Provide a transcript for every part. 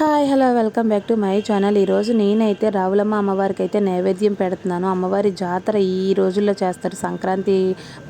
Hi hello welcome back to my channel. ఈరోజు నేనైతే రావులమ్మ అమ్మవారికి అయితే నైవేద్యం పెడుతున్నాను. అమ్మవారి జాతర ఈ రోజుల్లో చేస్తారు. సంక్రాంతి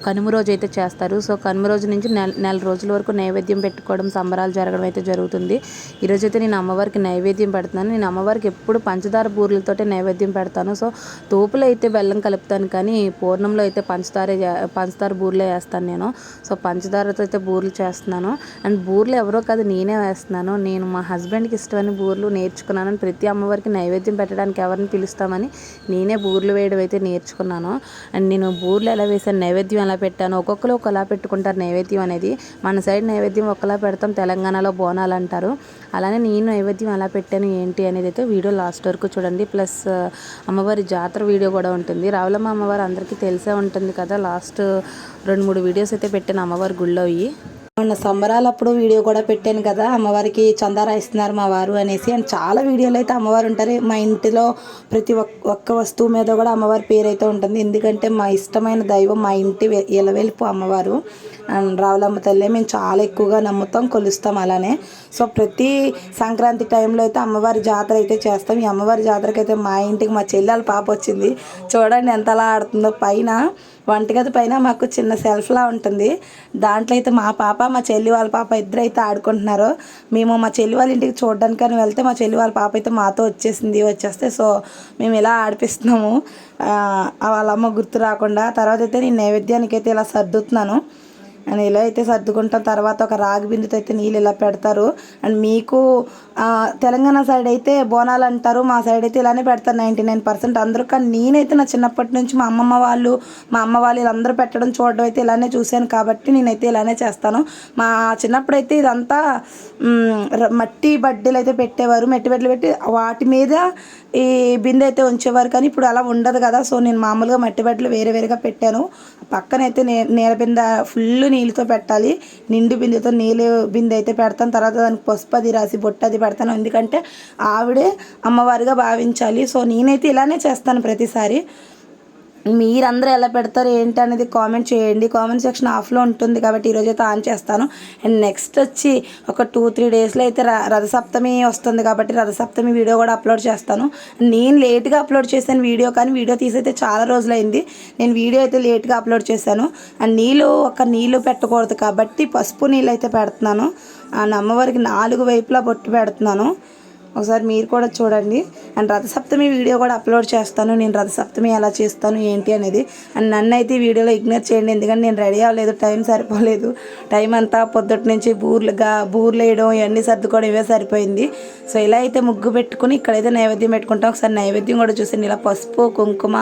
కనుమ రోజు అయితే చేస్తారు. సో కనుమ రోజు నుంచి నెల నెల రోజుల వరకు నైవేద్యం పెట్టుకోవడం సంబరాలు జరగడం అయితే జరుగుతుంది. ఈరోజు అయితే నేను అమ్మవారికి నైవేద్యం పెడుతున్నాను. నేను అమ్మవారికి ఎప్పుడు పంచదార బూరెలతోటే నైవేద్యం పెడతాను. సో తోపులో అయితే బెల్లం కలుపుతాను కానీ పూర్ణంలో అయితే పంచదార పంచదార బూరెలే వేస్తాను నేను. సో పంచదారతో అయితే బూరెలు చేస్తున్నాను. అండ్ బూరెలు ఎవరో కాదు నేనే వేస్తున్నాను. నేను మా హస్బెండ్కి ఇష్టం ఇష్టమైన బూర్లు నేర్చుకున్నాను ప్రతి అమ్మవారికి నైవేద్యం పెట్టడానికి ఎవరిని పిలుస్తామని నేనే బూర్లు వేయడం అయితే నేర్చుకున్నాను. అండ్ నేను బూర్లు ఎలా వేసాను నైవేద్యం ఎలా పెట్టాను ఒక్కొక్కరు ఒకలా పెట్టుకుంటారు నైవేద్యం అనేది. మన సైడ్ నైవేద్యం ఒకలా పెడతాం తెలంగాణలో బోనాలు అంటారు. అలానే నేను నైవేద్యం ఎలా పెట్టాను ఏంటి అనేది అయితే వీడియో లాస్ట్ వరకు చూడండి. ప్లస్ అమ్మవారి జాతర వీడియో కూడా ఉంటుంది. రావులమ్మ అమ్మవారు అందరికీ తెలిసే ఉంటుంది కదా లాస్ట్ రెండు మూడు వీడియోస్ అయితే పెట్టాను అమ్మవారి గుళ్ళో మొన్న సంబరాలప్పుడు వీడియో కూడా పెట్టాను కదా అమ్మవారికి చందారా ఇస్తున్నారు మా వారు అనేసి. అండ్ చాలా వీడియోలు అయితే అమ్మవారు ఉంటారు. మా ఇంటిలో ప్రతి ఒక్క వస్తువు మీద కూడా అమ్మవారి పేరు అయితే ఉంటుంది. ఎందుకంటే మా ఇష్టమైన దైవం మా ఇంటి ఇలవెలుపు అమ్మవారు. అండ్ రావులమ్మ తల్లి మేము చాలా ఎక్కువగా నమ్ముతాం కొలుస్తాం అలానే. సో ప్రతి సంక్రాంతి టైంలో అయితే అమ్మవారి జాతర అయితే చేస్తాం. ఈ అమ్మవారి జాతరకి అయితే మా ఇంటికి మా చెల్లెల పాప వచ్చింది. చూడండి ఎంతలా ఆడుతుందో. పైన వంటగది పైన మాకు చిన్న సెల్ఫ్లా ఉంటుంది. దాంట్లో అయితే మా పాప మా చెల్లి వాళ్ళ పాప ఇద్దరు అయితే ఆడుకుంటున్నారు. మేము మా చెల్లి వాళ్ళ ఇంటికి చూడడానికి వెళ్తే మా చెల్లి వాళ్ళ పాప అయితే మాతో వచ్చేసింది వచ్చేస్తే సో మేము ఇలా ఆడిపిస్తున్నాము. వాళ్ళ అమ్మ గుర్తు రాకుండా. తర్వాత అయితే నేను నైవేద్యానికి అయితే ఇలా సర్దుతున్నాను. అండ్ ఇలా అయితే సర్దుకుంటాం. తర్వాత ఒక రాగి బిందుతో అయితే నీళ్ళు ఇలా పెడతారు. అండ్ మీకు తెలంగాణ సైడ్ అయితే బోనాలు అంటారు. మా సైడ్ అయితే ఇలానే పెడతారు నైంటీ నైన్ పర్సెంట్. అందరూ కానీ నేనైతే నా చిన్నప్పటి నుంచి మా అమ్మమ్మ వాళ్ళు మా అమ్మ వాళ్ళు వీళ్ళందరూ పెట్టడం చూడడం అయితే ఇలానే చూశాను. కాబట్టి నేనైతే ఇలానే చేస్తాను. మా చిన్నప్పుడు అయితే ఇదంతా మట్టి బడ్డీలు అయితే పెట్టేవారు. మట్టి బడ్డీలు పెట్టి వాటి మీద ఈ బిందె అయితే ఉంచేవారు. కానీ ఇప్పుడు అలా ఉండదు కదా. సో నేను మామూలుగా మట్టి బట్టలు వేరే వేరేగా పెట్టాను. పక్కనైతే నే నీళ్ళ బిందె ఫుల్ నీళ్ళతో పెట్టాలి. నిండు బిందెతో నీళ్ళు బిందె అయితే పెడతాను. తర్వాత దానికి పసుపు అది రాసి బొట్టు అది పెడతాను. ఎందుకంటే ఆవిడే అమ్మవారిగా భావించాలి. సో నేనైతే ఇలానే చేస్తాను ప్రతిసారి. మీరందరూ ఎలా పెడతారు ఏంటి అనేది కామెంట్ చేయండి. కామెంట్ సెక్షన్ ఆఫ్లో ఉంటుంది కాబట్టి ఈరోజు అయితే ఆన్ చేస్తాను. అండ్ నెక్స్ట్ వచ్చి ఒక టూ త్రీ డేస్లో అయితే రథసప్తమి వస్తుంది కాబట్టి రథసప్తమి వీడియో కూడా అప్లోడ్ చేస్తాను. నేను లేట్గా అప్లోడ్ చేశాను వీడియో కానీ వీడియో తీసైతే చాలా రోజులైంది. నేను వీడియో అయితే లేట్గా అప్లోడ్ చేశాను. అండ్ నీళ్ళు ఒక నీళ్ళు పెట్టకూడదు కాబట్టి పసుపు నీళ్ళు అయితే పెడుతున్నాను. అండ్ అమ్మవారికి నాలుగు వైపులా బొట్టు పెడుతున్నాను. ఒకసారి మీరు కూడా చూడండి. అండ్ రథసప్తమి వీడియో కూడా అప్లోడ్ చేస్తాను. నేను రథసప్తమి ఎలా చేస్తాను ఏంటి అనేది. అండ్ నన్ను అయితే ఈ వీడియోలో ఇగ్నోర్ చేయండి. ఎందుకంటే నేను రెడీ అవ్వలేదు టైం సరిపోలేదు. టైం అంతా పొద్దుటి నుంచి బూర్లుగా బూర్లు వేయడం ఇవన్నీ సర్దుకోవడం ఇవే సరిపోయింది. సో ఇలా అయితే ముగ్గు పెట్టుకుని ఇక్కడైతే నైవేద్యం పెట్టుకుంటాం. ఒకసారి నైవేద్యం కూడా చూసాను ఇలా పసుపు కుంకుమ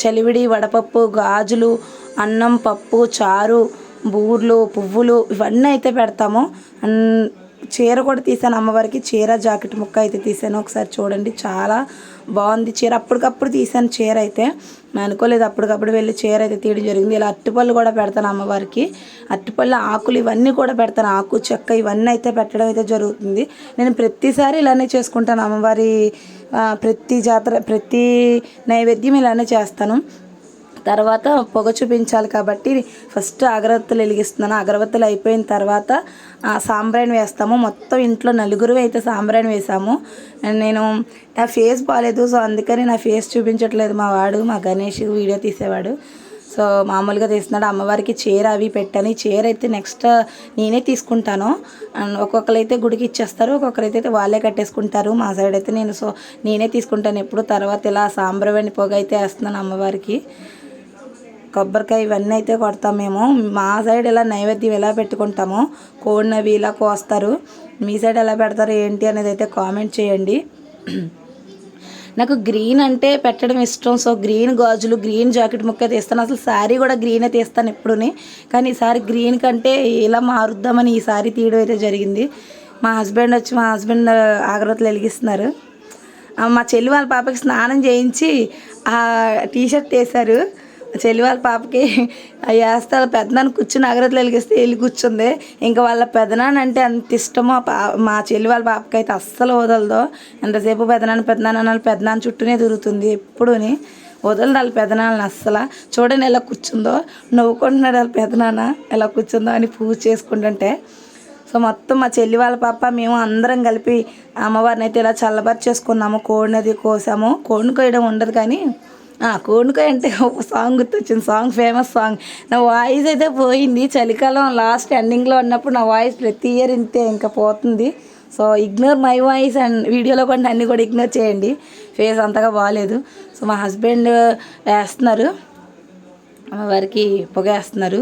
చలివిడి వడపప్పు గాజులు అన్నం పప్పు చారు బూర్లు పువ్వులు ఇవన్నీ అయితే పెడతాము. అండ్ చీర కూడా తీసాను అమ్మవారికి చీర జాకెట్ ముక్క అయితే తీసాను ఒకసారి చూడండి. చాలా బాగుంది చీర. అప్పటికప్పుడు తీసాను చీర అయితే. నేను అనుకోలేదు అప్పటికప్పుడు వెళ్ళి చీర అయితే తీయడం జరిగింది. ఇలా అట్టుపళ్ళు కూడా పెడతాను అమ్మవారికి. అట్టుపళ్ళు ఆకులు ఇవన్నీ కూడా పెడతాను. ఆకు చెక్క ఇవన్నీ అయితే పెట్టడం అయితే జరుగుతుంది. నేను ప్రతిసారి ఇలానే చేసుకుంటాను అమ్మవారి ప్రతి జాతర ప్రతి నైవేద్యం ఇలానే చేస్తాను. తర్వాత పొగ చూపించాలి కాబట్టి ఫస్ట్ అగరబత్తులు వెలిగిస్తున్నాను. అగరవత్తులు అయిపోయిన తర్వాత సాంబ్రాణి వేస్తాము. మొత్తం ఇంట్లో నలుగురు అయితే సాంబ్రాణి వేసాము. నేను నా ఫేస్ బాగాలేదు సో అందుకని నా ఫేస్ చూపించట్లేదు. మా వాడు మా గణేష్ వీడియో తీసేవాడు. సో మామూలుగా తీస్తున్నాడు. అమ్మవారికి చీర అవి పెట్టాను. చీర అయితే నెక్స్ట్ నేనే తీసుకుంటాను. ఒక్కొక్కరు అయితే గుడికి ఇచ్చేస్తారు. ఒక్కొక్కరైతే వాళ్ళే కట్టేసుకుంటారు. మా సైడ్ అయితే నేను సో నేనే తీసుకుంటాను. ఎప్పుడు తర్వాత ఇలా సాంబ్రవాణి పొగ అయితే వేస్తున్నాను అమ్మవారికి. కొబ్బరికాయ ఇవన్నీ అయితే కొడతాం మేము. మా సైడ్ ఇలా నైవేద్యం ఎలా పెట్టుకుంటామో కోడినవి ఇలా కోస్తారు. మీ సైడ్ ఎలా పెడతారు ఏంటి అనేది అయితే కామెంట్ చేయండి. నాకు గ్రీన్ అంటే పెట్టడం ఇష్టం. సో గ్రీన్ గాజులు గ్రీన్ జాకెట్ ముక్క తీస్తాను. అసలు శారీ కూడా గ్రీనే తీస్తాను ఎప్పుడుని. కానీ ఈసారి గ్రీన్ కంటే ఇలా మారుద్దామని ఈ సారీ తీయడం అయితే జరిగింది. మా హస్బెండ్ వచ్చి మా హస్బెండ్ ఆగ్రతలు వెలిగిస్తున్నారు. మా చెల్లి వాళ్ళ పాపకి స్నానం చేయించి ఆ టీషర్ట్ వేశారు. చెల్లి వాళ్ళ పాపకి వేస్తే వాళ్ళ పెద్దనాన్న కూర్చుని అగరత్తులు వెలిగిస్తే వెళ్ళి కూర్చుంది. ఇంకా వాళ్ళ పెదనాన్న అంటే అంత ఇష్టమో మా చెల్లి వాళ్ళ పాపకి అయితే అస్సలు వదలదు. ఎంతసేపు పెదనాన్న పెద్దనాన్న వాళ్ళ పెద్దనాన్న చుట్టూనే తిరుగుతుంది ఎప్పుడుని. వదలదు వాళ్ళ పెదనాన్నని అస్సలు. చూడండి ఎలా కూర్చుందో. నవ్వుకుంటున్నాడు వాళ్ళ పెదనాన్న ఎలా కూర్చుందో అని పూజ చేసుకుంటుంటే. సో మొత్తం మా చెల్లి వాళ్ళ పాప మేము అందరం కలిపి అమ్మవారిని అయితే ఇలా చల్లబరిచేసుకున్నాము. కోడిని అది కోసాము. కోడిని కోయడం ఉండదు కానీ ఆ, అంటే ఒక సాంగ్ గుర్తొచ్చింది సాంగ్ ఫేమస్ సాంగ్ నా వాయిస్ అయితే పోయింది. చలికాలం లాస్ట్ ఎండింగ్లో ఉన్నప్పుడు నా వాయిస్ ప్రతి ఇయర్ ఇంతే ఇంకా పోతుంది. So ignore my voice and వీడియోలో కూడా అన్నీ కూడా ఇగ్నోర్ చేయండి. ఫేస్ అంతగా బాగాలేదు సో మా హస్బెండ్ వేస్తున్నారు. వారికి పొగ వేస్తున్నారు.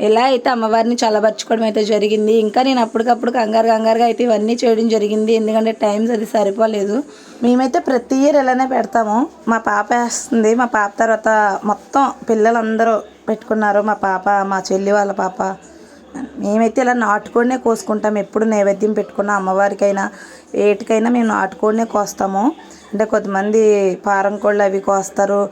ఇలా అయితే అమ్మవారిని చల్లబరచుకోవడం అయితే జరిగింది ఇంకా నేను అప్పటికప్పుడు కంగారు కంగారుగా అయితే ఇవన్నీ చేయడం జరిగింది. ఎందుకంటే టైమ్స్ అది సరిపోలేదు. మేమైతే ప్రతి ఇయర్ ఇలానే పెడతాము. మా పాప వేస్తుంది. మా పాప తర్వాత మొత్తం పిల్లలందరూ పెట్టుకున్నారు. మా పాప మా చెల్లి వాళ్ళ పాప. మేమైతే ఇలా నాటుకోడినే కోసుకుంటాం. ఎప్పుడు నైవేద్యం పెట్టుకున్న అమ్మవారికైనా ఏటికైనా మేము నాటుకోడినే కోస్తాము. అంటే కొంతమంది పారం కోళ్ళు అవి కోస్తారు.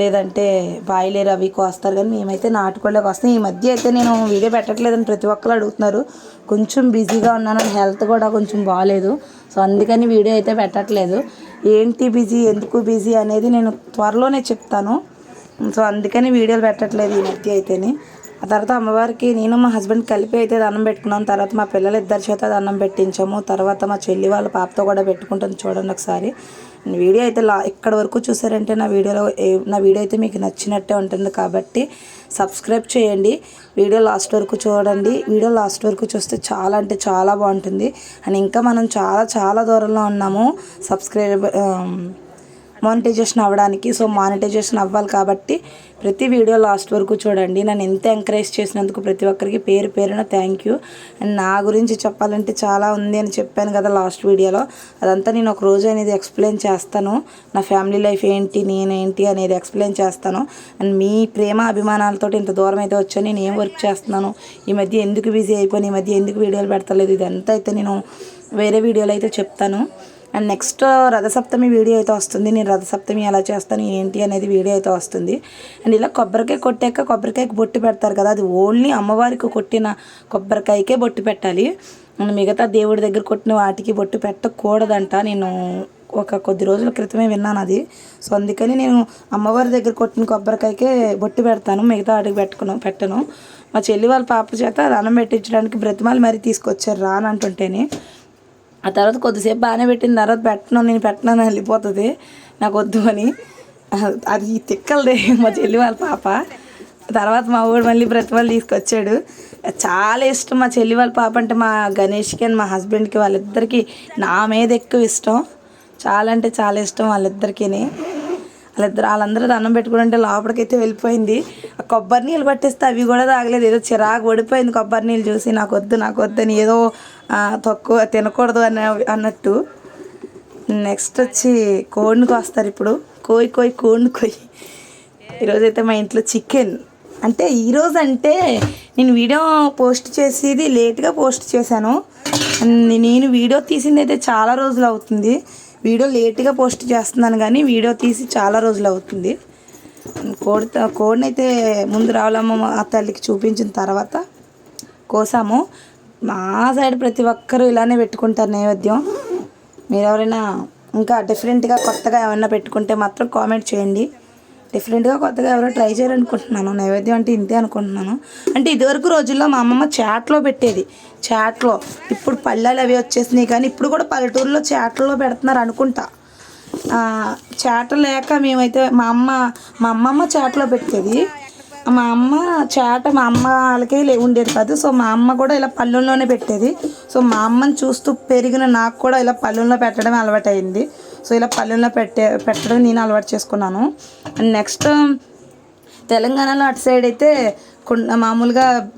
లేదంటే బాయిలేరు అవి కోస్తారు కానీ మేమైతే నాటుకోళ్ళే కోస్తాం. ఈ మధ్య అయితే నేను వీడియో పెట్టట్లేదని ప్రతి ఒక్కరు అడుగుతున్నారు. కొంచెం బిజీగా ఉన్నాను హెల్త్ కూడా కొంచెం బాగాలేదు సో అందుకని వీడియో అయితే పెట్టట్లేదు. ఏంటి బిజీ ఎందుకు బిజీ అనేది నేను త్వరలోనే చెప్తాను. సో అందుకని వీడియోలు పెట్టట్లేదు ఈ మధ్య అయితేనే. ఆ తర్వాత అమ్మవారికి నేను మా హస్బెండ్ కలిపి అయితే దండం పెట్టుకున్నాను తర్వాత మా పిల్లలు ఇద్దరి చేత దండం పెట్టించాము. తర్వాత మా చెల్లి వాళ్ళ పాపతో కూడా పెట్టుకుంటుంది చూడండి ఒకసారి. వీడియో అయితే లా ఇక్కడ వరకు చూసారంటే నా వీడియోలో ఏ- నా వీడియో అయితే మీకు నచ్చినట్టే ఉంటుంది కాబట్టి సబ్స్క్రైబ్ చేయండి. వీడియో లాస్ట్ వరకు చూడండి. వీడియో లాస్ట్ వరకు చూస్తే చాలా అంటే చాలా బాగుంటుంది. అండ్ ఇంకా మనం చాలా చాలా దూరంలో ఉన్నాము. సబ్స్క్రైబ్ మానిటైజేషన్ అవ్వడానికి సో మానిటైజేషన్ అవ్వాలి కాబట్టి ప్రతి వీడియో లాస్ట్ వరకు చూడండి. నన్ను ఎంత ఎంకరేజ్ చేసినందుకు ప్రతి ఒక్కరికి పేరు పేరున థ్యాంక్ యూ అండ్ నా గురించి చెప్పాలంటే చాలా ఉంది అని చెప్పాను కదా లాస్ట్ వీడియోలో అదంతా నేను ఒక రోజు అనేది ఎక్స్ప్లెయిన్ చేస్తాను. నా ఫ్యామిలీ లైఫ్ ఏంటి నేనేంటి అనేది ఎక్స్ప్లెయిన్ చేస్తాను. అండ్ మీ ప్రేమ అభిమానాలతో ఇంత దూరం అయితే వచ్చాను. నేను ఏం వర్క్ చేస్తున్నాను? ఈ మధ్య ఎందుకు బిజీ అయిపోయాను? ఈ మధ్య ఎందుకు వీడియోలు పెడతలేదు? ఇదంతా అయితే నేను వేరే వీడియోలో అయితే చెప్తాను. అండ్ నెక్స్ట్ రథసప్తమి వీడియో అయితే వస్తుంది. నేను రథసప్తమి ఎలా చేస్తాను ఏంటి అనేది వీడియో అయితే వస్తుంది. అండ్ ఇలా కొబ్బరికాయ కొట్టాక కొబ్బరికాయకి బొట్టు పెడతారు కదా అది ఓన్లీ అమ్మవారికి కొట్టిన కొబ్బరికాయకే బొట్టు పెట్టాలి. మిగతా దేవుడి దగ్గర కొట్టిన వాటికి బొట్టు పెట్టకూడదంట. నేను ఒక కొద్ది రోజుల క్రితమే విన్నాను అది. సో అందుకని నేను అమ్మవారి దగ్గర కొట్టిన కొబ్బరికాయకే బొట్టు పెడతాను. మిగతా వాటికి పెట్టుకును పెట్టను. మా చెల్లి వాళ్ళ పాప చేత రణం పెట్టించడానికి బ్రతిమాలు మరీ తీసుకొచ్చారు రానంటుంటేనే. ఆ తర్వాత కొద్దిసేపు బాగానే పెట్టిన తర్వాత పెట్టను నేను పెట్టను వెళ్ళిపోతుంది. నాకు వద్దు అని. అది తిక్కలదే మా చెల్లి వాళ్ళ పాప. తర్వాత మా ఊడు మళ్ళీ బ్రతిమలు తీసుకొచ్చాడు. చాలా ఇష్టం మా చెల్లి వాళ్ళ పాప అంటే మా గణేష్కి అండ్ మా హస్బెండ్కి వాళ్ళిద్దరికి. నా మీద ఎక్కువ ఇష్టం. చాలా అంటే చాలా ఇష్టం వాళ్ళిద్దరికీ వాళ్ళిద్దరు వాళ్ళందరూ దండం పెట్టుకుంటే లోపలికైతే వెళ్ళిపోయింది. కొబ్బరి నీళ్ళు పట్టిస్తే అవి కూడా తాగలేదు. ఏదో చిరాకు పడిపోయింది కొబ్బరి నీళ్ళు చూసి. నాకు వద్దు నాకు వద్దని ఏదో తక్కువ తినకూడదు అన్న అన్నట్టు. నెక్స్ట్ వచ్చి కోడికి కోస్తారు ఇప్పుడు. కోయి కోయి కోడిని కోయి. ఈరోజైతే మా ఇంట్లో చికెన్. అంటే ఈరోజు అంటే నేను వీడియో పోస్ట్ చేసేది లేట్గా పోస్ట్ చేశాను. నేను వీడియో తీసింది అయితే చాలా రోజులు అవుతుంది. వీడియో లేట్గా పోస్ట్ చేస్తున్నాను కానీ వీడియో తీసి చాలా రోజులు అవుతుంది. కోడి కోడిని అయితే ముందు రావులమ్మ ఆ తల్లికి చూపించిన తర్వాత కోసాము. మా సైడ్ ప్రతి ఒక్కరూ ఇలానే పెట్టుకుంటారు నైవేద్యం. మీరు ఎవరైనా ఇంకా డిఫరెంట్గా కొత్తగా ఏమైనా పెట్టుకుంటే మాత్రం కామెంట్ చేయండి. డిఫరెంట్గా కొత్తగా ఎవరో ట్రై చేయాలనుకుంటున్నాను. నైవేద్యం అంటే ఇంతే అనుకుంటున్నాను. అంటే ఇదివరకు రోజుల్లో మా అమ్మమ్మ చాట్లో పెట్టేది. చాట్లో ఇప్పుడు పల్లెలు అవి వచ్చేసినాయి కానీ ఇప్పుడు కూడా పల్లెటూరులో చాట్లో పెడుతున్నారు అనుకుంటా. చాట లేక మేమైతే మా అమ్మ మా అమ్మమ్మ చాట్లో పెట్టేది. మా అమ్మ చేట మా అమ్మ వాళ్ళకి లే- ఉండేది కాదు. సో మా అమ్మ కూడా ఇలా పళ్ళెంలోనే పెట్టేది. సో మా అమ్మని చూస్తూ పెరిగిన నాకు కూడా ఇలా పళ్ళెంలో పెట్టడం అలవాటు అయింది సో ఇలా పళ్ళెంలో పెట్టే పెట్టడం నేను అలవాటు చేసుకున్నాను. అండ్ నెక్స్ట్ తెలంగాణలో అటు సైడ్ అయితే కుండ మామూలుగా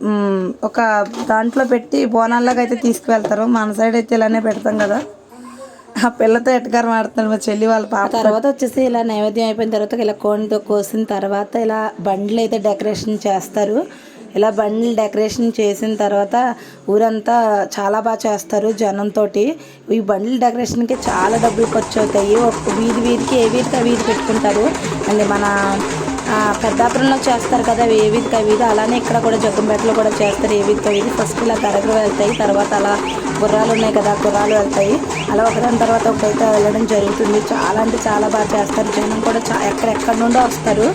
ఒక దాంట్లో పెట్టి బోనాల్లాగా అయితే తీసుకువెళ్తారు. మన సైడ్ అయితే ఇలానే పెడతాం కదా. ఆ పిల్లతో ఎటకారం ఆడుతున్నాడు మా చెల్లి వాళ్ళ పాప. తర్వాత వచ్చేసి ఇలా నైవేద్యం అయిపోయిన తర్వాత ఇలా కోడితో కోసిన తర్వాత ఇలా బండ్లు అయితే డెకరేషన్ చేస్తారు. ఇలా బండ్లు డెకరేషన్ చేసిన తర్వాత ఊరంతా చాలా బాగా చేస్తారు జనంతో ఈ బండ్ల డెకరేషన్కి చాలా డబ్బులు ఖర్చు అవుతాయి. వీధి వీధికి ఏ వీధికి ఆ వీధి పెట్టుకుంటారు. అండ్ మన పెద్దాపురంలో చేస్తారు కదా ఏ వీధికి అలానే ఇక్కడ కూడా జగ్గంపేటలో కూడా చేస్తారు ఏ వీధికి ఫస్ట్ ఇలా గరగలు వెళ్తాయి తర్వాత అలా గుర్రాలు ఉన్నాయి కదా గుర్రాలు వెళ్తాయి. అలా ఒకదాని తర్వాత ఒకటైతే వెళ్ళడం జరుగుతుంది. చాలా అంటే చాలా బాగా చేస్తారు. జనం కూడా చా ఎక్కడెక్కడ నుండో వస్తారు.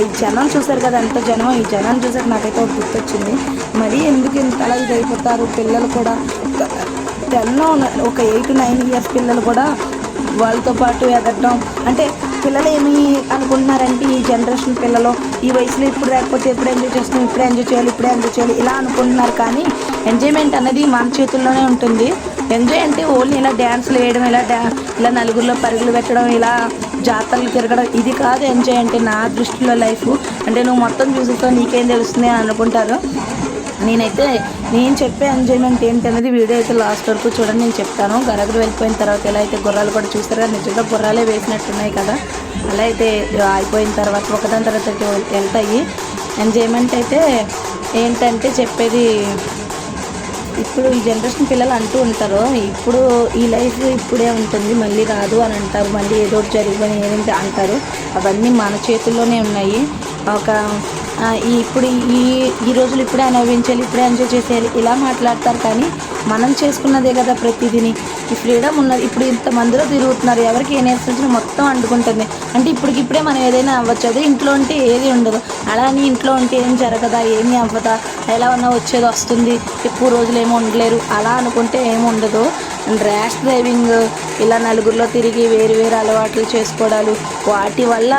ఈ జనం చూసారు కదా ఎంత జనం. ఈ జనం చూసాక నాకైతే ఒక గుర్తొచ్చింది. మరి ఎందుకు ఇంత అలా అయిపోతారు? పిల్లలు కూడా టెన్ ఒక ఎయిట్ నైన్ ఇయర్స్ పిల్లలు కూడా వాళ్ళతో పాటు ఎదగడం. అంటే పిల్లలు ఏమి అనుకుంటున్నారంటే ఈ జనరేషన్ పిల్లలు ఈ వయసులో ఇప్పుడు లేకపోతే ఎప్పుడు ఎంజాయ్ చేస్తాం ఇప్పుడే ఎంజాయ్ చేయాలి ఇప్పుడే ఎంజాయ్ చేయాలి ఇలా అనుకుంటున్నారు. కానీ ఎంజాయ్మెంట్ అనేది మన చేతుల్లోనే ఉంటుంది. ఎంజాయ్ అంటే ఓన్లీ ఇలా డ్యాన్స్లు వేయడం ఇలా డ్యా ఇలా నలుగురిలో పరుగులు పెట్టడం ఇలా జాతరలు తిరగడం ఇది కాదు ఎంజాయ్ అంటే నా దృష్టిలో లైఫ్. అంటే నువ్వు మొత్తం చూసేస్తావు నీకేం తెలుస్తుంది అని అనుకుంటారు. నేనైతే నేను చెప్పే ఎంజాయ్మెంట్ ఏంటనేది వీడియో అయితే లాస్ట్ వరకు చూడండి నేను చెప్తాను. గరగరు వెళ్ళిపోయిన తర్వాత ఎలా అయితే గుర్రాలు కూడా చూస్తారు కదా నిజంగా గుర్రాలే వేసినట్టున్నాయి కదా. అలా అయితే అయిపోయిన తర్వాత ఒకదాని తర్వాత వెళ్తాయి. ఎంజాయ్మెంట్ అయితే ఏంటంటే చెప్పేది ఇప్పుడు ఈ జనరేషన్ పిల్లలు అంటూ ఉంటారు ఇప్పుడు ఈ లైఫ్ ఇప్పుడే ఉంటుంది మళ్ళీ రాదు అని అంటారు మళ్ళీ ఏదో ఒకటి జరిగిపోయి ఏదంటే అంటారు. అవన్నీ మన చేతుల్లోనే ఉన్నాయి. ఒక ఇప్పుడు ఈ ఈ రోజులు ఇప్పుడే అనుభవించాలి ఇప్పుడే ఎంజాయ్ చేసేయాలి ఇలా మాట్లాడతారు కానీ మనం చేసుకున్నదే కదా ప్రతిదిని. ఈ ఫ్రీడమ్ ఉన్నది. ఇప్పుడు ఇంతమందిలో తిరుగుతున్నారు ఎవరికి ఏ నేర్పించినా మొత్తం అంటుకుంటుంది. అంటే ఇప్పటికిప్పుడే మనం ఏదైనా అవ్వచ్చు. అదే ఇంట్లో ఉంటే ఏది ఉండదు. అలా అని ఇంట్లో ఉంటే ఏం జరగదా ఏమీ అవ్వదా ఎలా ఉన్నా వచ్చేది వస్తుంది. ఎక్కువ రోజులు ఏమి ఉండలేరు. అలా అనుకుంటే ఏమి ఉండదు. ర్యాష్ డ్రైవింగ్ ఇలా నలుగురిలో తిరిగి వేరు వేరు అలవాట్లు చేసుకోవడాలు వాటి వల్ల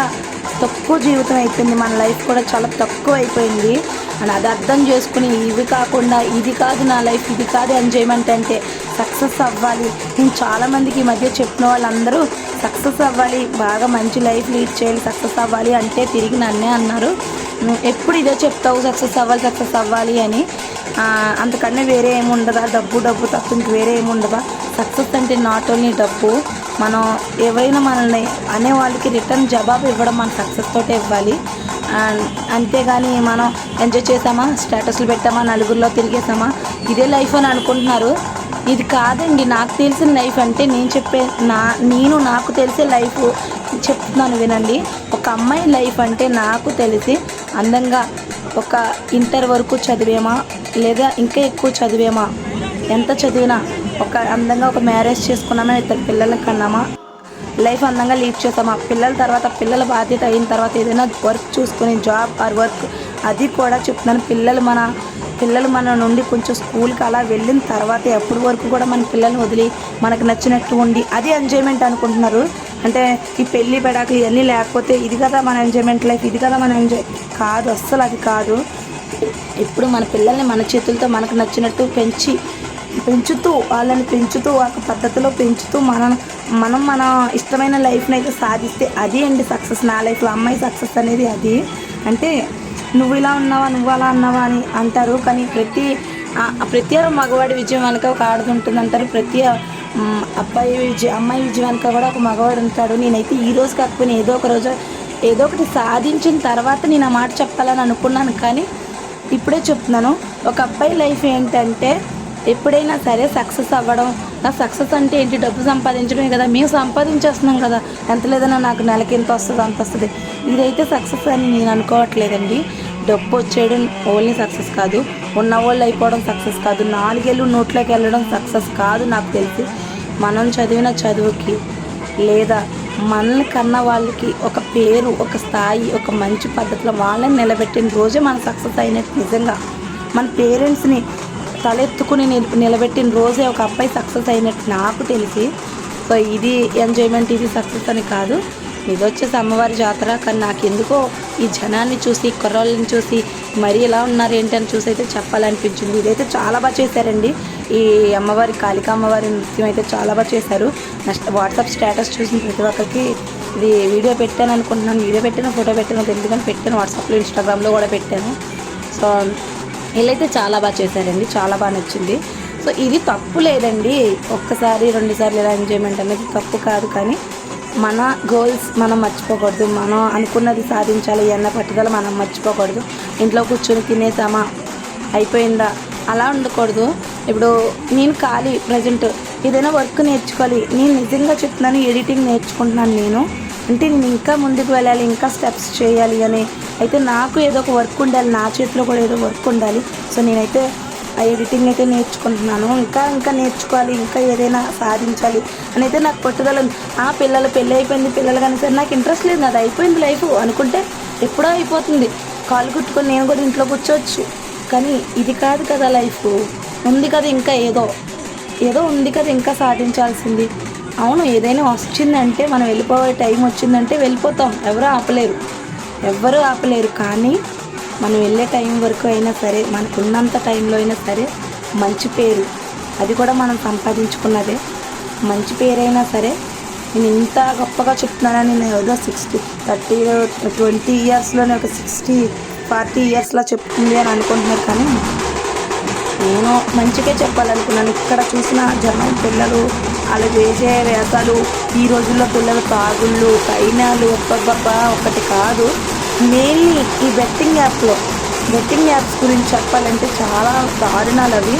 తక్కువ జీవితం అయిపోయింది. మన లైఫ్ కూడా చాలా తక్కువ అయిపోయింది. అండ్ అది అర్థం చేసుకుని ఇవి కాకుండా ఇది కాదు నా లైఫ్ ఇది కాదు ఎంజాయ్మెంట్ అంటే సక్సెస్ అవ్వాలి. నేను చాలామందికి ఈ మధ్య చెప్పిన వాళ్ళందరూ సక్సెస్ అవ్వాలి బాగా మంచి లైఫ్ లీడ్ చేయాలి సక్సెస్ అవ్వాలి అంటే తిరిగి నన్నే అన్నారు. ఎప్పుడు ఇదే చెప్తావు సక్సెస్ అవ్వాలి సక్సెస్ అవ్వాలి అని. అంతకన్నా వేరే ఏమి ఉండదా డబ్బు డబ్బు తప్ప ఇంక వేరే ఏమి ఉండదా సక్సెస్ అంటే నాట్ ఓన్లీ డబ్బు మనం ఏవైనా మనల్ని అనే వాళ్ళకి రిటర్న్ జవాబు ఇవ్వడం మన సక్సెస్ తోటే ఇవ్వాలి. అండ్ అంతేగాని మనం ఎంజాయ్ చేసామా? స్టేటస్లు పెట్టామా? నలుగురిలో తిరిగేసామా? ఇదే లైఫ్ అని అనుకుంటున్నారు. ఇది కాదండి నాకు తెలిసిన లైఫ్ అంటే నేను చెప్పే నా నేను నాకు తెలిసే లైఫ్ చెప్తున్నాను వినండి. ఒక అమ్మాయి లైఫ్ అంటే నాకు తెలిసి అందంగా ఒక ఇంటర్ వరకు చదివేమా? లేదా ఇంకా ఎక్కువ చదివేమా? ఎంత చదివినా ఒక అందంగా ఒక మ్యారేజ్ చేసుకున్నామా ఇద్దరు పిల్లలకి కన్నామా? లైఫ్ అందంగా లీడ్ చేస్తామా? పిల్లల తర్వాత పిల్లల బాధ్యత అయిన తర్వాత ఏదైనా వర్క్ చూసుకుని జాబ్ ఆర్ వర్క్ అది కూడా చెప్తున్నాను. పిల్లలు మన పిల్లలు మన నుండి కొంచెం స్కూల్కి అలా వెళ్ళిన తర్వాత ఎప్పటి వరకు కూడా మన పిల్లల్ని వదిలి మనకు నచ్చినట్టు ఉండి అది ఎంజాయ్మెంట్ అనుకుంటున్నారు. అంటే ఈ పెళ్ళి పెడాకులు ఇవన్నీ లేకపోతే ఇది కదా మన ఎంజాయ్మెంట్ లైఫ్ ఇది కదా మన ఎంజాయ్ కాదు అస్సలు అది కాదు. ఇప్పుడు మన పిల్లల్ని మన చేతులతో మనకు నచ్చినట్టు పెంచి పెంచుతూ వాళ్ళని పెంచుతూ ఒక పద్ధతిలో పెంచుతూ మనం మనం మన ఇష్టమైన లైఫ్ని అయితే సాధిస్తే అది అండి సక్సెస్. నా లైఫ్లో అమ్మాయి సక్సెస్ అనేది అది. అంటే నువ్వు ఇలా ఉన్నావా నువ్వు అలా అన్నావా అని అంటారు. కానీ ప్రతి ప్రతి మగవాడి విజయం వెనక ఒక ఆడది ఉంటుంది అంటారు. ప్రతి అబ్బాయి విజయం అమ్మాయి విజయం వెనక కూడా ఒక మగవాడు ఉంటాడు. నేనైతే ఈ రోజు కాకపోయినా ఏదో ఒక రోజు ఏదో ఒకటి సాధించిన తర్వాత నేను ఆ మాట చెప్పాలని అనుకున్నాను. కానీ ఇప్పుడే చెప్తున్నాను. ఒక అబ్బాయి లైఫ్ ఏంటంటే ఎప్పుడైనా సరే సక్సెస్ అవ్వడం నా సక్సెస్ అంటే ఏంటి? డబ్బు సంపాదించడమే కదా. మేము సంపాదించేస్తున్నాం కదా. ఎంత లేదన్నా నాకు నెలకి ఎంత వస్తుంది అంత వస్తుంది. ఇదైతే సక్సెస్ అని నేను అనుకోవట్లేదండి. డబ్బు వచ్చేయడం ఓన్లీ సక్సెస్ కాదు. ఉన్న వాళ్ళు అయిపోవడం సక్సెస్ కాదు. నాలుగేళ్ళు నోట్లోకి వెళ్ళడం సక్సెస్ కాదు నాకు తెలిసి. మనం చదివిన చదువుకి లేదా మనల్ని కన్న వాళ్ళకి ఒక పేరు ఒక స్థాయి ఒక మంచి పద్ధతిలో వాళ్ళని నిలబెట్టిన రోజే మన సక్సెస్ అయినట్టు నిజంగా. మన పేరెంట్స్ని తలెత్తుకుని నిలబెట్టిన రోజే ఒక అబ్బాయి సక్సెస్ అయినట్టు నాకు తెలిసి. సో ఇది ఎంజాయ్మెంట్ ఇది సక్సెస్ అని కాదు. ఇది వచ్చేసి అమ్మవారి జాతర. కానీ నాకు ఎందుకో ఈ జనాన్ని చూసి కుర్రాళ్ళని చూసి మరీ ఇలా ఉన్నారు ఏంటి అని చూసి అయితే చెప్పాలనిపించింది. ఇదైతే చాలా బాగా చేశారండి. ఈ అమ్మవారి కాళికా అమ్మవారి నృత్యం అయితే చాలా బాగా చేశారు. నెక్స్ట్ వాట్సాప్ స్టేటస్ చూసిన ప్రతి ఒక్కరికి ఇది వీడియో పెట్టాను అనుకుంటున్నాను. వీడియో పెట్టాను ఫోటో పెట్టాను ఎందుకని పెట్టాను. వాట్సాప్లో ఇన్స్టాగ్రామ్లో కూడా పెట్టాను. సో వీళ్ళైతే చాలా బాగా చేశారండి చాలా బాగా నచ్చింది. సో ఇది తప్పు లేదండి ఒక్కసారి రెండుసార్లు ఇలా ఎంజాయ్మెంట్ అనేది తప్పు కాదు కానీ మన గోల్స్ మనం మర్చిపోకూడదు మనం అనుకున్నది సాధించాలి అన్న పట్టుదల మనం మర్చిపోకూడదు. ఇంట్లో కూర్చొని తినేసామా అయిపోయిందా అలా ఉండకూడదు. ఇప్పుడు నేను ఖాళీ ప్రజెంట్ ఏదైనా వర్క్ నేర్చుకోవాలి నేను నిజంగా చెప్తున్నాను ఎడిటింగ్ నేర్చుకుంటున్నాను నేను. అంటే నేను ఇంకా ముందుకు వెళ్ళాలి ఇంకా స్టెప్స్ చేయాలి అని అయితే నాకు ఏదో ఒక వర్క్ ఉండాలి నా చేతిలో కూడా ఏదో వర్క్ ఉండాలి. సో నేనైతే ఆ ఎడిటింగ్ అయితే నేర్చుకుంటున్నాను. ఇంకా ఇంకా నేర్చుకోవాలి ఇంకా ఏదైనా సాధించాలి అని అయితే నాకు పట్టుదల ఉంది. ఆ పిల్లలు పెళ్ళి అయిపోయింది పిల్లలు కానీ సరే నాకు ఇంట్రెస్ట్ లేదు అది అయిపోయింది లైఫ్ అనుకుంటే ఎప్పుడో అయిపోతుంది. కాలు కుట్టుకొని నేను కూడా ఇంట్లో కూర్చోవచ్చు. కానీ ఇది కాదు కదా లైఫ్ ఉంది కదా ఇంకా ఏదో ఏదో ఉంది కదా ఇంకా సాధించాల్సింది. అవును ఏదైనా వచ్చిందంటే మనం వెళ్ళిపోయే టైం వచ్చిందంటే వెళ్ళిపోతాం. ఎవరు ఆపలేరు. ఎవ్వరూ ఆపలేరు. కానీ మనం వెళ్ళే టైం వరకు అయినా సరే మనకు ఉన్నంత టైంలో అయినా సరే మంచి పేరు. అది కూడా మనం సంపాదించుకున్నదే. మంచి పేరైనా సరే నేను ఇంత గొప్పగా చెప్తున్నానని నేను ఏదో సిక్స్టీ థర్టీ ట్వంటీ ఇయర్స్లోనే ఒక సిక్స్టీ ఫార్టీ ఇయర్స్లో చెప్తుంది అని అనుకుంటున్నారు. కానీ నేను మంచిగా చెప్పాలనుకున్నాను. ఇక్కడ చూసిన జనం పిల్లలు అలా చేసే వేసాలు ఈ రోజుల్లో పిల్లలు తాగుళ్ళు పైనాలు ఒబ్బబ్బబ్బా ఒకటి కాదు. మెయిన్లీ ఈ బెట్టింగ్ యాప్లో బెట్టింగ్ యాప్స్ గురించి చెప్పాలంటే చాలా దారుణాలు అవి.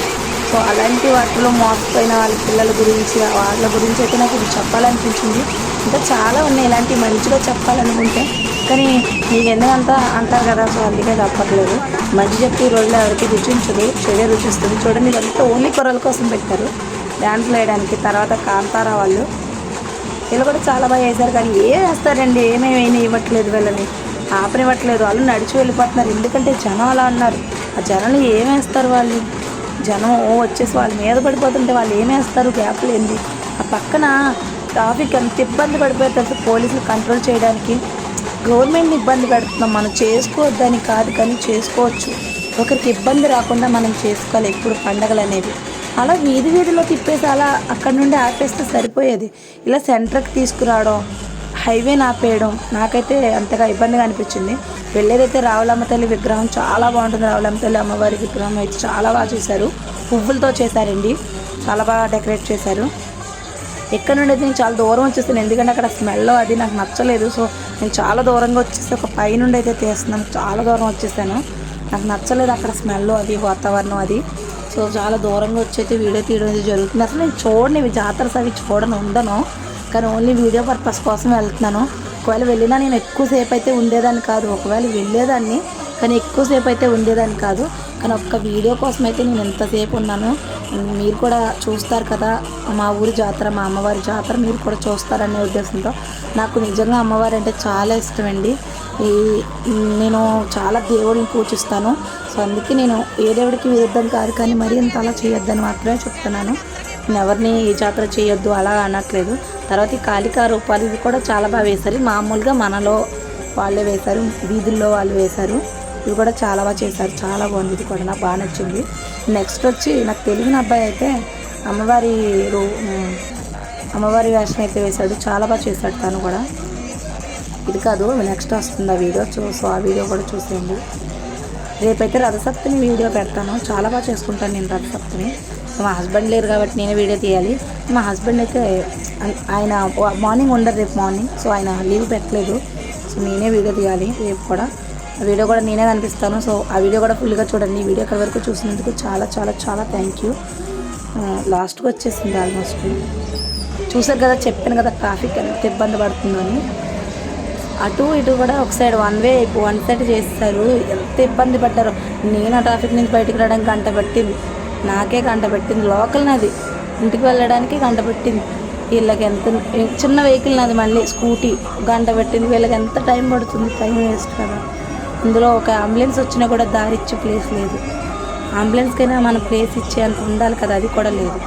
సో అలాంటి వాటిలో మోసపోయిన వాళ్ళ పిల్లల గురించి వాళ్ళ గురించి అయితే నాకు ఇది చెప్పాలనిపించింది. ఇంకా చాలా ఉన్నాయి ఇలాంటి మంచిగా చెప్పాలనుకుంటే. కానీ మీకు ఎందుకంతా అంటారు కదా సో అందుకే చెప్పట్లేదు. మంచి చెప్పి ఈ రోజులో ఎవరికి రుచించదు చెడే రుచిస్తుంది. చూడండి ఇదంతా ఓన్లీ కొరల కోసం పెట్టారు. డ్యాన్స్లు వేయడానికి తర్వాత కాంతారా వాళ్ళు. వీళ్ళు కూడా చాలా బాగా వేశారు కానీ ఏ వేస్తారండి ఏమేమి ఇవ్వట్లేదు వీళ్ళని. ఆపనివ్వట్లేదు వాళ్ళు నడిచి వెళ్ళిపోతున్నారు. ఎందుకంటే జనం అలా అన్నారు ఆ జనాలు ఏమేస్తారు వాళ్ళు? జనం ఓ వచ్చేసి వాళ్ళ మీద పడిపోతుంటే వాళ్ళు ఏమేస్తారు వేస్తారు? గ్యాప్లు ఏంది ఆ పక్కన ట్రాఫిక్ ఎంత ఇబ్బంది పడిపోతుంది పోలీసులు కంట్రోల్ చేయడానికి. గవర్నమెంట్ని ఇబ్బంది పెడుతున్నాం. మనం చేసుకోవద్దని కాదు కానీ చేసుకోవచ్చు. ఒకరికి ఇబ్బంది రాకుండా మనం చేసుకోవాలి. ఎప్పుడు పండగలు అనేవి. అలా వీధి వీధిలో తిప్పేసి అలా అక్కడ నుండి ఆపేస్తే సరిపోయేది. ఇలా సెంటర్కి తీసుకురావడం హైవే ఆపేయడం నాకైతే అంతగా ఇబ్బందిగా అనిపించింది. వెళ్ళేదైతే రావులమ్మ తల్లి విగ్రహం చాలా బాగుంటుంది. రావులమ్మ తల్లి అమ్మవారి విగ్రహం అయితే చాలా బాగా చేశారు. పువ్వులతో చేశారండి. చాలా బాగా డెకరేట్ చేశారు. ఎక్కడ నుండి అయితే నేను చాలా దూరం వచ్చేస్తాను. ఎందుకంటే అక్కడ స్మెల్ అది నాకు నచ్చలేదు. సో నేను చాలా దూరంగా వచ్చేసి ఒక పై నుండి అయితే తీస్తున్నాను. చాలా దూరం వచ్చేసాను. నాకు నచ్చలేదు అక్కడ స్మెల్ అది వాతావరణం అది. సో చాలా దూరంగా వచ్చి అయితే వీడియో తీయడం అనేది జరుగుతుంది. అసలు నేను చూడని ఇవి జాతరస్ అవి చూడను ఉండను. కానీ ఓన్లీ వీడియో పర్పస్ కోసం వెళ్తున్నాను. ఒకవేళ వెళ్ళినా నేను ఎక్కువసేపు అయితే ఉండేదాన్ని కాదు. ఒకవేళ వెళ్ళేదాన్ని కానీ ఎక్కువసేపు అయితే ఉండేదాన్ని కాదు. కానీ ఒక్క వీడియో కోసం అయితే నేను ఎంతసేపు ఉన్నాను. మీరు కూడా చూస్తారు కదా మా ఊరి జాతర మా అమ్మవారి జాతర మీరు కూడా చూస్తారనే ఉద్దేశంతో. నాకు నిజంగా అమ్మవారు అంటే చాలా ఇష్టం అండి ఈ నేను చాలా దేవుడిని పూజిస్తాను. సో అందుకే నేను ఏ దేవుడికి విరుద్ధం కాదు కానీ మరీ ఇంత అలా చేయొద్దని మాత్రమే చెప్తున్నాను. నేను ఎవరిని ఈ జాతర చేయొద్దు అలా అనట్లేదు. తర్వాత ఈ కాళికా రూపాలు ఇవి కూడా చాలా బాగా వేశారు. మామూలుగా మనలో వాళ్ళే వేశారు వీధుల్లో వాళ్ళు వేశారు. ఇవి కూడా చాలా బాగా చేశారు. చాలా బాగుంది. ఇది కూడా నాకు బాగా నచ్చింది. నెక్స్ట్ వచ్చి నాకు తెలియని అబ్బాయి అయితే అమ్మవారి రూ- అమ్మవారి వేషం అయితే వేశాడు. చాలా బాగా చేశాడు తను కూడా. ఇది కాదు నెక్స్ట్ వస్తుంది ఆ వీడియో. చూసు సో ఆ వీడియో కూడా చూసేయండి. రేపైతే రథసప్తమి వీడియో పెడతాను. చాలా బాగా చేసుకుంటాను నేను రథసప్తమి. మా హస్బెండ్ లేరు కాబట్టి నేనే వీడియో తీయాలి. మా హస్బెండ్ అయితే ఆయన మార్నింగ్ ఉండరు రేపు మార్నింగ్ సో ఆయన లీవ్ పెట్టలేదు. సో నేనే వీడియో తీయాలి రేపు కూడా. ఆ వీడియో కూడా నేనే కనిపిస్తాను. సో ఆ వీడియో కూడా ఫుల్గా చూడండి. వీడియో ఇక్కడ వరకు చూసినందుకు చాలా చాలా చాలా థ్యాంక్ యూ లాస్ట్కి వచ్చేసింది ఆల్మోస్ట్ చూసారు కదా చెప్పాను కదా ట్రాఫిక్ ఎంత ఇబ్బంది పడుతుందని. అటు ఇటు కూడా ఒక side one way one side చేస్తారు. ఎంత ఇబ్బంది పడ్డారు. నేను ఆ ట్రాఫిక్ నుంచి బయటకు రావడానికి గంట పట్టింది. నాకే గంట పెట్టింది. లోకల్ నాది. ఇంటికి వెళ్ళడానికి గంట పెట్టింది. వీళ్ళకి ఎంత చిన్న వెహికల్ నాది మళ్ళీ. స్కూటీ గంట పెట్టింది. వీళ్ళకి ఎంత టైం పడుతుంది? టైం వేస్ట్ కదా. ఇందులో ఒక అంబులెన్స్ వచ్చినా కూడా దారి ఇచ్చే ప్లేస్ లేదు. అంబులెన్స్కైనా మనం ప్లేస్ ఇచ్చే అంత ఉండాలి కదా అది కూడా లేదు.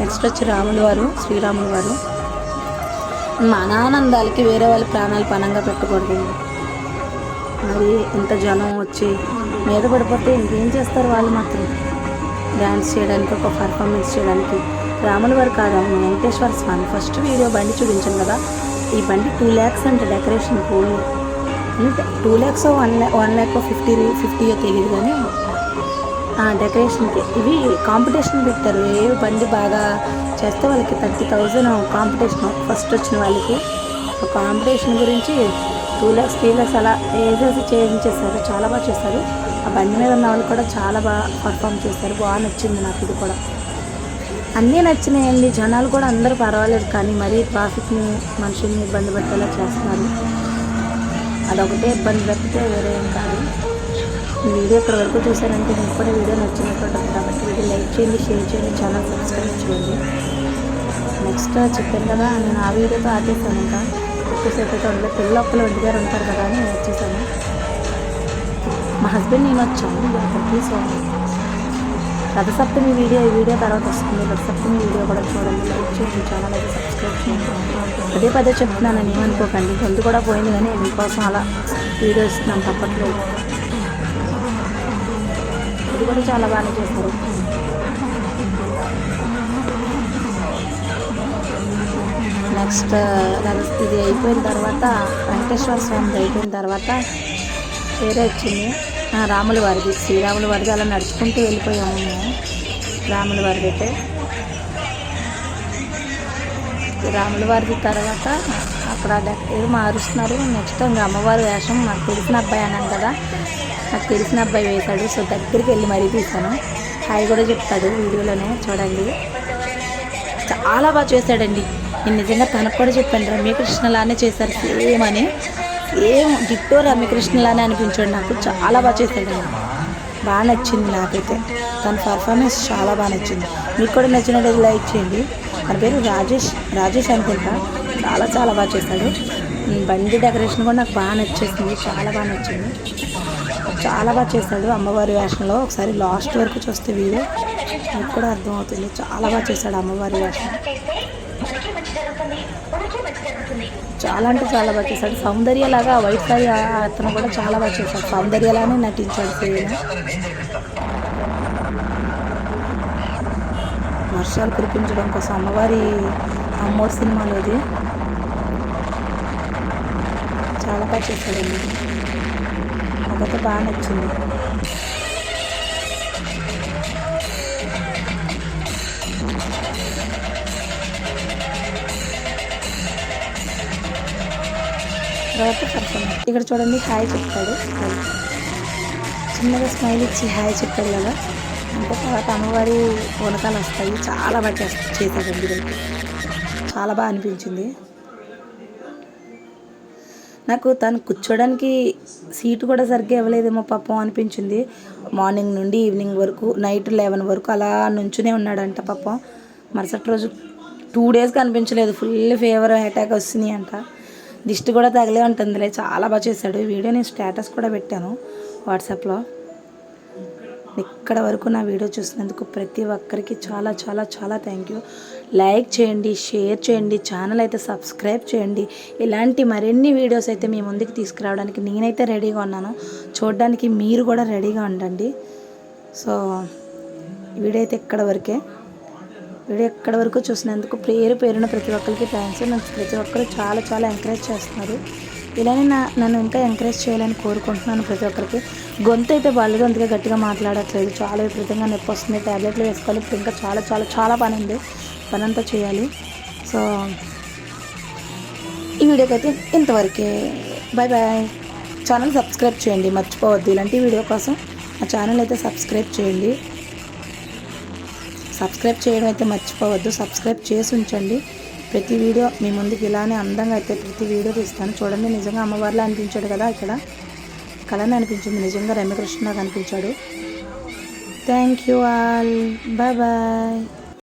నెక్స్ట్ వచ్చి రాములు వారు శ్రీరాములు వారు. మన ఆనందాలకి వేరే వాళ్ళ ప్రాణాలు పణంగా పెట్టకూడదు. మరి ఇంత జనం వచ్చి మీద పడిపోతే ఇంకేం చేస్తారు వాళ్ళు మాత్రం? డ్యాన్స్ చేయడానికి ఒక పర్ఫార్మెన్స్ చేయడానికి. రాముల వారు కాదు వెంకటేశ్వర స్వామి. ఫస్ట్ వీడియో బండి చూపించాను కదా. ఈ బండి టూ ల్యాక్స్ అంటే డెకరేషన్ పోయి two lakhs one lakh one lakh fifty ఫిఫ్టీయో తెలియదు కానీ డెకరేషన్కి ఇవి కాంపిటీషన్ పెట్టారు. ఏ బండి బాగా చేస్తే వాళ్ళకి థర్టీ థౌజండ్ కాంపిటీషన్ ఫస్ట్ వచ్చిన వాళ్ళకి. కాంపిటీషన్ గురించి టూ ల్యాక్స్ త్రీ ల్యాక్స్ అలా వేసేసి చేయించేశారు. చాలా బాగా చేశారు. ఆ బండి మీద ఉన్న వాళ్ళు కూడా చాలా బాగా పర్ఫామ్ చేశారు. బాగా నచ్చింది నాకు ఇది కూడా. అన్నీ నచ్చినాయండి. జనాలు కూడా అందరూ పర్వాలేదు కానీ మరీ ట్రాఫిక్ని మనుషుల్ని ఇబ్బంది పెట్టేలా చేస్తున్నారు. అదొకటే ఇబ్బంది పెట్టితే వేరే ఏం కాదు. వీడియో ఇక్కడ వరకు చూసారంటే మీకు కూడా వీడియో నచ్చినట్టు కాబట్టి వీడియో లైక్ చేయండి షేర్ చేయండి ఛానల్ సబ్స్క్రైబ్ చేయండి. నెక్స్ట్ చెప్పాను కదా నేను ఆ వీడియోతో ఆపేసాను ఇంకా. ఎక్కువసేపు అయితే ఉండదు పిల్లలు ఒక్కరు ఒంటి ఉంటారు కదా అని వచ్చేసాను. మా హస్బెండ్ నేను వచ్చాను. అక్కడికి సో రథసప్తమి వీడియో ఈ వీడియో తర్వాత వస్తుంది. రథసప్తమి వీడియో కూడా చూడండి. లైక్ చేయండి. ఛానల్ అయితే సబ్స్క్రైబ్ చేయండి. పదే పదే చెప్తున్నాను ఏమనుకోకండి. గొంతు కూడా పోయింది కానీ మీకోసం అలా వీడియో ఇస్తున్నాను తప్పట్లేదు. ఇది కూడా చాలా బాగానే చేస్తారు. నెక్స్ట్ ఇది అయిపోయిన తర్వాత వెంకటేశ్వర స్వామి అయిపోయిన తర్వాత వేరే వచ్చింది. రాముల వారిది. శ్రీరాముల వారిది అలా నడుచుకుంటూ వెళ్ళిపోయాము మేము. రాముల వారిది అయితే. రాముల వారిది తర్వాత అక్కడ ఏదో మారుస్తున్నారు. నెక్స్ట్ ఇంకా అమ్మవారి వేషం నాకు తెలిసిన అబ్బాయి అన్నాను కదా. నాకు తెలిసిన అబ్బాయి వేశాడు. సో దగ్గరికి వెళ్ళి మరీ తీశాను. హాయ్ కూడా చెప్తాడు వీడియోలోనే చూడండి. చాలా బాగా చేశాడండి. నేను నిజంగా తనకు కూడా చెప్పాను రమ్యకృష్ణలానే చేశారు సేమ్ అని. సేమ్ డిట్టో రమ్యకృష్ణలానే అనిపించాడు నాకు. చాలా బాగా చేశాడు బాగా నచ్చింది నాకైతే. తన పర్ఫార్మెన్స్ చాలా బాగా నచ్చింది. మీకు కూడా నచ్చినట్టు లైక్ చేయండి. తన పేరు రాజేష్ రాజేష్ అనుకుంటా. చాలా చాలా బాగా చేశాడు. బండి డెకరేషన్ కూడా నాకు బాగా నచ్చేసింది. చాలా బాగా నచ్చింది. చాలా బాగా చేశాడు అమ్మవారి వేషంలో. ఒకసారి లాస్ట్ వరకు చూస్తే వీడియో మీకు కూడా అర్థమవుతుంది చాలా బాగా చేశాడు అమ్మవారి వేషం. చాలా అంటే చాలా బాగా చేశాడు. సౌందర్యలాగా వైట్ సారీ ఆ- అతను కూడా చాలా బాగా చేశాడు. సౌందర్యలానే నటించాడు సేమ్ వర్షాలు కురిపించడం కోసం అమ్మవారి అమ్మోరు సినిమాలోది చాలా బాగా చేశాడండి. నాకైతే బాగా నచ్చింది. తర్వాత పర్ఫార్మెన్స్ ఇక్కడ చూడండి హాయ్ చెప్తాడు చిన్నగా స్మైల్ ఇచ్చి హాయ్ చెప్పాడు కదా. అంటే తర్వాత అమ్మవారి వనకాలు వస్తాయి. చాలా బాగా చేస్త- చేశాడండి ఇదైతే. చాలా బాగా అనిపించింది. నాకు తను కూర్చోడానికి సీటు కూడా సరిగ్గా ఇవ్వలేదేమో పాపం అనిపించింది. మార్నింగ్ నుండి ఈవినింగ్ వరకు నైట్ లెవెన్ వరకు అలా నుంచునే ఉన్నాడంట పాపం. మరుసటి రోజు టూ డేస్ కనిపించలేదు ఫుల్ ఫీవర్ అటాక్ వస్తున్నాయి అంట దిష్టి కూడా తగిలే ఉంటుందిలే. చాలా బాగా చేశాడు. వీడియో నేను స్టేటస్ కూడా పెట్టాను వాట్సాప్లో. ఇక్కడ వరకు నా వీడియో చూసినందుకు ప్రతి ఒక్కరికి చాలా చాలా చాలా థ్యాంక్ యూ లైక్ చేయండి షేర్ చేయండి ఛానల్ అయితే సబ్స్క్రైబ్ చేయండి. ఇలాంటి మరిన్ని వీడియోస్ అయితే మీ ముందుకు తీసుకురావడానికి నేనైతే రెడీగా ఉన్నాను. చూడడానికి మీరు కూడా రెడీగా ఉండండి. సో వీడియో అయితే ఇక్కడ వరకే. వీడియో ఎక్కడ వరకు చూసినందుకు పేరు పేరున ప్రతి ఒక్కరికి థ్యాంక్స్ నన్ను ప్రతి ఒక్కరు చాలా చాలా ఎంకరేజ్ చేస్తున్నారు. ఇలానే నా నన్ను ఇంకా ఎంకరేజ్ చేయాలని కోరుకుంటున్నాను ప్రతి ఒక్కరికి. గొంతు అయితే బాగాలేదు అందుకే గట్టిగా మాట్లాడట్లేదు. చాలా విపరీతంగా నొప్పి వస్తుంది. ట్యాబ్లెట్లు వేసుకోవాలి. ఇప్పుడు ఇంకా చాలా చాలా చాలా పని ఉంది. పని అంతా చేయాలి. సో ఈ వీడియోకి అయితే ఇంతవరకే. బాయ్ బాయ్ ఛానల్ సబ్స్క్రైబ్ చేయండి. మర్చిపోవద్దు. ఇలాంటి వీడియో కోసం ఆ ఛానల్ అయితే సబ్స్క్రైబ్ చేయండి. సబ్స్క్రైబ్ చేయడం అయితే మర్చిపోవద్దు. సబ్స్క్రైబ్ చేసి ఉంచండి. ప్రతి వీడియో మీ ముందుకు ఇలానే అందంగా అయితే ప్రతి వీడియో తీస్తాను. చూడండి నిజంగా అమ్మవారిలా అనిపించాడు కదా ఇక్కడ. కళనే అనిపించింది. నిజంగా రమ్యకృష్ణ కనిపించాడు thank you all bye bye